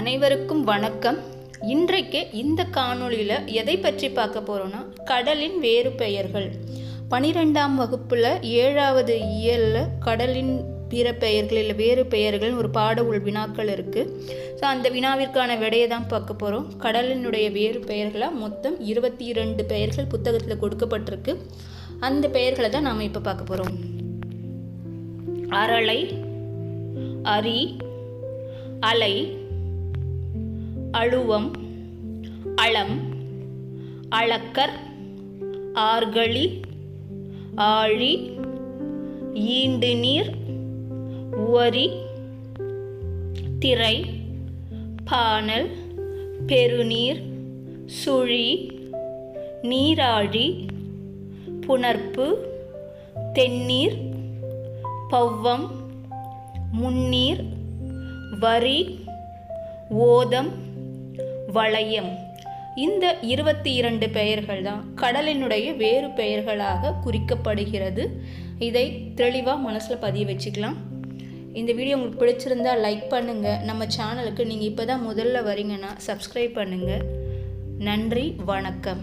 அனைவருக்கும் வணக்கம். இன்றைக்கு இந்த காணொளியில் எதை பற்றி பார்க்க போகிறோன்னா கடலின் வேறு பெயர்கள். பனிரெண்டாம் வகுப்பில் ஏழாவது இயலில் கடலின் பிற பெயர்கள் இல்லை வேறு பெயர்கள் ஒரு பாட உள் வினாக்கள் இருக்குது ஸோ அந்த வினாவிற்கான விடையை தான் பார்க்க போகிறோம் கடலினுடைய வேறு பெயர்களாக மொத்தம் இருபத்தி இரண்டு பெயர்கள் புத்தகத்தில் கொடுக்கப்பட்டிருக்கு. அந்த பெயர்களை தான் நாம் இப்போ பார்க்க போகிறோம் அரளை அரி அலை அழுவம் அளம் அளக்கர் ஆர்களி ஆழி ஈண்டு நீர் உவரி திரை பானல் பெருநீர் சுழி நீராழி புணர்ப்பு தென்னீர் பவ்வம் முன்னீர் வரி ஓதம் வளையம். இந்த இருபத்தி இரண்டு பெயர்கள் தான் கடலினுடைய வேறு பெயர்களாக குறிக்கப்படுகிறது. இதை தெளிவாக மனசில் பதிய வச்சுக்கலாம். இந்த வீடியோ உங்களுக்கு பிடிச்சிருந்தா லைக் பண்ணுங்கள் நம்ம சேனலுக்கு நீங்கள் இப்போ தான் முதல்ல வரீங்கன்னா சப்ஸ்கிரைப் பண்ணுங்கள் நன்றி வணக்கம்.